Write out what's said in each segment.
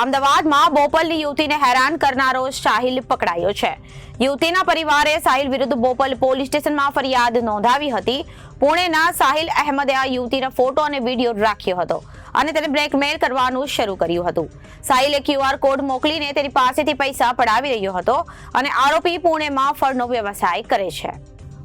અમદાવાદમાં બોપલની યુવતીને હેરાન કરનારો સાહિલ પકડાયો છે. યુવતીના પરિવારે સાહિલ વિરુદ્ધ બોપલ પોલીસ સ્ટેશનમાં ફરિયાદ નોંધાવી હતી. પુણેના સાહિલ અહેમદે આ યુવતીનો ફોટો અને વીડિયો રાખ્યો હતો અને તેને બ્લેકમેલ કરવાનું શરૂ કર્યું હતું. સાહિલે ક્યુઆર કોડ મોકલીને તેની પાસેથી પૈસા પડાવી રહ્યો હતો અને આરોપી પુણેમાં ફળનો વ્યવસાય કરે છે.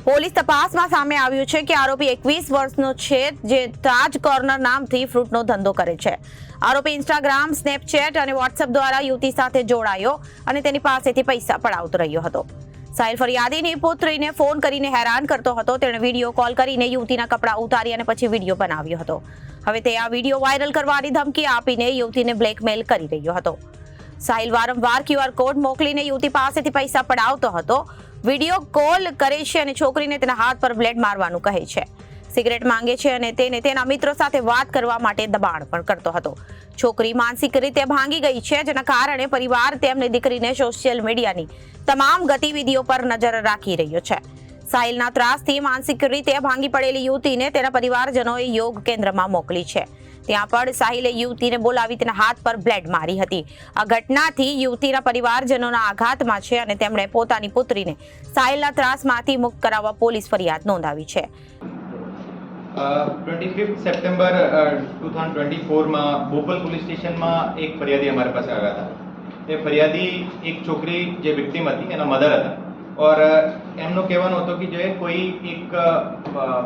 પોલીસ તપાસમાં સામે આવ્યું છે કે આરોપી એકવીસ વર્ષનો છે જે તાજ કોર્નર નામથી ફ્રૂટનો ધંધો કરે છે. આરોપી ઇન્સ્ટાગ્રામ સ્નેપચેટ અને વોટ્સએપ દ્વારા યુવતી સાથે જોડાયો અને તેની પાસેથી પૈસા પડાવતો રહ્યો હતો. સાહિલ ફરિયાદીની પુત્રીને ફોન કરીને હેરાન કરતો હતો. તેણે વીડિયો કોલ કરીને યુવતીના કપડાં ઉતારી અને પછી વીડિયો બનાવ્યો હતો. હવે તે આ વીડિયો વાયરલ કરવાની ધમકી આપીને યુવતીને બ્લેકમેલ કરી રહ્યો હતો. સાહિલ વારંવાર ક્યુઆર કોડ મોકલીને યુવતી પાસેથી પૈસા પડાવતો હતો. વીડિયો કોલ કરે છે અને છોકરીને તેના હાથ પર બ્લેડ મારવાનું કહે છે. સિગરેટ માંગે છે અને તેને તેના મિત્રો સાથે વાત કરવા માટે દબાણ પણ કરતો હતો. છોકરી માનસિક રીતે ભાંગી ગઈ છે, જેના કારણે પરિવાર તેમની દીકરીને સોશિયલ મીડિયાની તમામ ગતિવિધિઓ પર નજર રાખી રહ્યો છે. સાહિલના ત્રાસથી માનસિક રીતે ભાંગી પડેલી યુવતીને તેના પરિવારજનોએ યોગ કેન્દ્રમાં મોકલી છે. ત્યાં પણ સાહિલે યુવતીને બોલાવી તેના હાથ પર બ્લેડ મારી હતી. આ ઘટનાથી યુવતીના પરિવારજનોના આઘાતમાં છે અને તેમણે પોતાની પુત્રીને સાહિલના ત્રાસમાંથી મુક્ત કરાવવા પોલીસ ફરિયાદ નોંધાવી છે. Twenty fifth September two thousand twenty ફોરમાં Bopal police સ્ટેશનમાં એક ફરિયાદી અમારા પાસે આવ્યા હતા. એ ફરિયાદી એક છોકરી જે વિક્ટિમ હતી, એના મધર હતા. ઓર એમનું કહેવાનું હતું કે જે કોઈ એક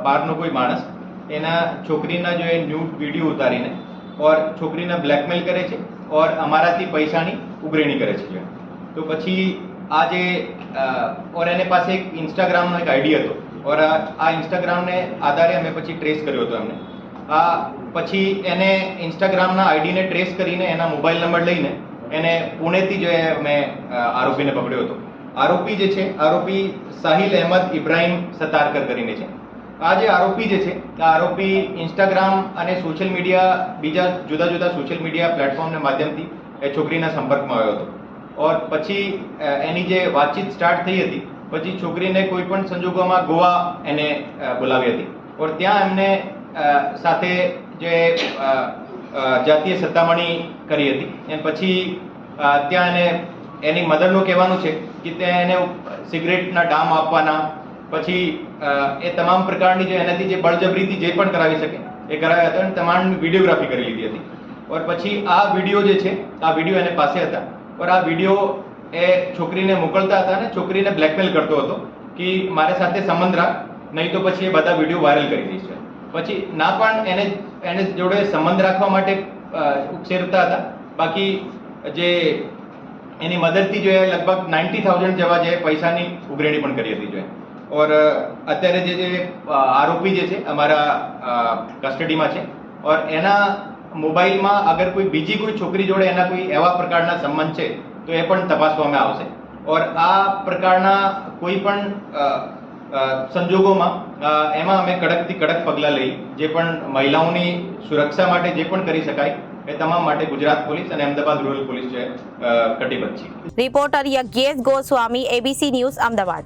બહારનો કોઈ માણસ એના છોકરીના જો એ ન્યૂડ વીડિયો ઉતારીને ઓર છોકરીને બ્લેકમેલ કરે છે ઓર અમારાથી પૈસાની ઉઘરેણી કરે છે તો પછી આ જે ઓર એને પાસે એક ઇન્સ્ટાગ્રામનો એક આઈડી હતો. ઓર આ ઇન્સ્ટાગ્રામને આધારે અમે પછી ટ્રેસ કર્યો હતો એમને. આ પછી એને ઇન્સ્ટાગ્રામના આઈડીને ટ્રેસ કરીને એના મોબાઈલ નંબર લઈને એને પુણેથી જે અમે આરોપીને પકડ્યો હતો. આરોપી જે છે, આરોપી સાહિલ અહેમદ ઇબ્રાહિમ સતારકર કરીને છે. આ જે આરોપી જે છે, આ આરોપી ઇન્સ્ટાગ્રામ અને સોશિયલ મીડિયા બીજા જુદા જુદા સોશિયલ મીડિયા પ્લેટફોર્મના માધ્યમથી એ છોકરીના સંપર્કમાં આવ્યો હતો. ઓર પછી એની જે વાતચીત સ્ટાર્ટ થઈ હતી, પછી છોકરીને કોઈ પણ સંજોગોમાં ગોવા એને બોલાવી હતી. ઓર ત્યાં એમને સાથે જે જાતીય સત્તામણી કરી હતી. અને પછી ત્યાં એને, એની મધરનું કહેવાનું છે કે ત્યાં એને સિગરેટના ડામ આપવાના પછી એ તમામ પ્રકારની જે એનાથી જે બળજબરીથી જે પણ કરાવી શકે, એ કરાવ્યા હતા અને તમામ વિડીયોગ્રાફી કરી લીધી હતી. ઓર પછી આ વીડિયો જે છે, આ વીડિયો એને પાસે હતા. ઓર આ વીડિયો એ છોકરીને મોકલતા હતા અને છોકરીને બ્લેકમેલ કરતો હતો કે મારે સાથે સંબંધ રાખ, નહીં તો પછી એ બધા વીડિયો વાયરલ કરી દઈશ પછી, ના પણ એને એને જોડે સંબંધ રાખવા માટે ઉકસેરતા હતા. બાકી, જે એની મદદથી જો એ લગભગ નાઇન્ટી થાઉઝન્ડ જેવા જે પૈસાની ઉઘરેણી પણ કરી હતી જો એ. ઓર અત્યારે જે જે આરોપી જે છે, અમારા કસ્ટડીમાં છે, ઓર એના મોબાઈલમાં અગર કોઈ બીજી કોઈ છોકરી જોડે એના કોઈ એવા પ્રકારના સંબંધ છે, તો એ પણ તપાસવામાં આવશે. ઓર આ પ્રકારના કોઈ પણ સંજોગોમાં એમાં અમે કડકથી કડક પગલાં લઈ, જે પણ મહિલાઓની સુરક્ષા માટે જે પણ કરી શકાય, એ તમામ માટે ગુજરાત પોલીસ અને અમદાવાદ રૂરલ પોલીસ છે કટિબદ્ધ છે. Reporter Yagnesh Goswami ABC news, Ahmedabad.